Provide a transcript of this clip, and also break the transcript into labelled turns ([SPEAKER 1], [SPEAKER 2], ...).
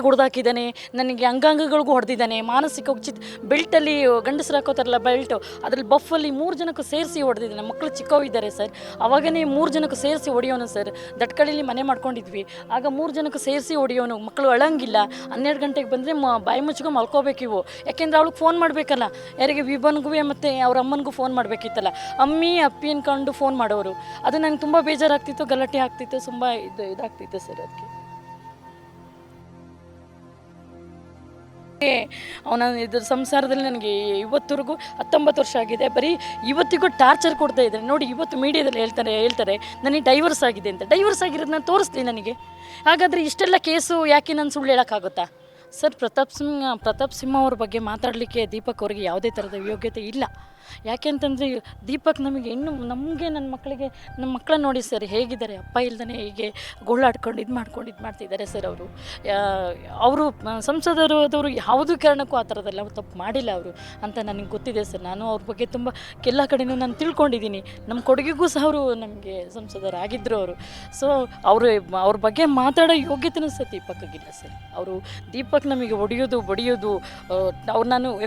[SPEAKER 1] ಹೊಡೆದಾಕಿದ್ದಾನೆ, ನನಗೆ ಅಂಗಾಂಗಗಳಿಗೂ ಹೊಡೆದಿದ್ದಾನೆ, ಮಾನಸಿಕ ಉಚಿತ ಬೆಲ್ಟಲ್ಲಿ ಗಂಡಸರು ಹಾಕೋತಾರಲ್ಲ ಬೆಲ್ಟು ಅದ್ರಲ್ಲಿ ಬಫಲ್ಲಿ ಮೂರು ಜನಕ್ಕೂ ಸೇರಿಸಿ ಹೊಡೆದಿದ್ದಾನೆ. ಮಕ್ಕಳು ಚಿಕ್ಕವಿದ್ದಾರೆ ಸರ್ ಅವಾಗನೇ ಮೂರು ಜನಕ್ಕೂ ಸೇರಿಸಿ ಹೊಡೆಯೋನು ಸರ್ ದಟ್ಕಳಿಲಿ ಮನೆ ಮಾಡ್ಕೊಂಡಿದ್ವಿ. ಆಗ ಮೂರು ಜನಕ್ಕೂ ಸೇರಿಸಿ ಹೊಡೆಯೋನು. ಮಕ್ಕಳು ಅಳಂಗಿಲ್ಲ. ಹನ್ನೆರಡು ಗಂಟೆಗೆ ಬಂದರೆ ಮ, ಬಾಯಿ ಮುಚ್ಕೊಂಡು ಮಲ್ಕೋಬೇಕು ಇವು. ಯಾಕೆಂದ್ರೆ ಅವಳಿಗೆ ಫೋನ್ ಮಾಡಬೇಕಲ್ಲ. ಯಾರಿಗೆ ವಿಭನ್ಗೂ ಮತ್ತು ಅವ್ರ ಅಮ್ಮನಿಗೂ ಫೋನ್ ಮಾಡಬೇಕಿತ್ತಲ್ಲ. ಅಮ್ಮಿ, ಅಪ್ಪಿ ಅನ್ಕೊಂಡು ಫೋನ್ ಮಾಡೋರು. ಅದು ನಂಗೆ ತುಂಬ ಬೇಜಾರಾಗ್ತಿತ್ತು, ಗಲಾಟೆ ಆಗ್ತಿತ್ತು, ತುಂಬ ಇದು ಇದಾಗ್ತಿತ್ತು ಸರ್ ಅದಕ್ಕೆ. ಅವನ ಇದ್ರ ಸಂಸಾರದಲ್ಲಿ ನನಗೆ ಇವತ್ತರೆಗೂ ಹತ್ತೊಂಬತ್ತು ವರ್ಷ ಆಗಿದೆ. ಬರೀ ಇವತ್ತಿಗೂ ಟಾರ್ಚರ್ ಕೊಡ್ತಾ ಇದ್ದಾರೆ. ನೋಡಿ ಇವತ್ತು ಮೀಡಿಯಾದಲ್ಲಿ ಹೇಳ್ತಾರೆ ಹೇಳ್ತಾರೆ, ನನಗೆ ಡೈವರ್ಸ್ ಆಗಿದೆ ಅಂತ. ಡೈವರ್ಸ್ ಆಗಿರೋದು ನಾನು ತೋರಿಸ್ತೀನಿ ನನಗೆ. ಹಾಗಾದರೆ ಇಷ್ಟೆಲ್ಲ ಕೇಸು ಯಾಕೆ ನಾನು ಸುಳ್ಳು ಹೇಳೋಕ್ಕಾಗುತ್ತಾ? ಸರ್, ಪ್ರತಾಪ್ ಸಿಂಹ ಪ್ರತಾಪ್ ಸಿಂಹ ಅವ್ರ ಬಗ್ಗೆ ಮಾತಾಡಲಿಕ್ಕೆ ದೀಪಕ್ ಅವರಿಗೆ ಯಾವುದೇ ಥರದ ಯೋಗ್ಯತೆ ಇಲ್ಲ. ಯಾಕೆಂತಂದರೆ ದೀಪಕ್ ನಮಗೆ ಇನ್ನು ನಮಗೆ ನನ್ನ ಮಕ್ಕಳಿಗೆ ನಮ್ಮ ಮಕ್ಕಳ ನೋಡಿ ಸರ್ ಹೇಗಿದ್ದಾರೆ, ಅಪ್ಪ ಇಲ್ದೇ ಹೀಗೆ ಗೋಳಾಡ್ಕೊಂಡು ಇದು ಮಾಡ್ಕೊಂಡು ಇದು ಮಾಡ್ತಿದ್ದಾರೆ ಸರ್ ಅವರು. ಅವರು ಸಂಸದರು ಅದವರು ಯಾವುದೂ ಕಾರಣಕ್ಕೂ ಆ ಥರದಲ್ಲ ಅವ್ರು ತಪ್ಪು ಮಾಡಿಲ್ಲ ಅವರು ಅಂತ ನನಗೆ ಗೊತ್ತಿದೆ ಸರ್. ನಾನು ಅವ್ರ ಬಗ್ಗೆ ತುಂಬ ಎಲ್ಲ ಕಡೆಯೂ ನಾನು ತಿಳ್ಕೊಂಡಿದ್ದೀನಿ. ನಮ್ಮ ಕೊಡುಗೆಗೂ ಸಹ ಅವರು ನಮಗೆ ಸಂಸದರಾಗಿದ್ದರು ಅವರು. ಸೊ ಅವರು, ಅವ್ರ ಬಗ್ಗೆ ಮಾತಾಡೋ ಯೋಗ್ಯತೆನೂ ಸಹ ದೀಪಕ್ಕಿಲ್ಲ ಸರ್. ಅವರು ದೀಪಕ್ ನಮಗೆ ಹೊಡೆಯೋದು, ಬಡಿಯೋದು ಅವ್ರು ನಾನು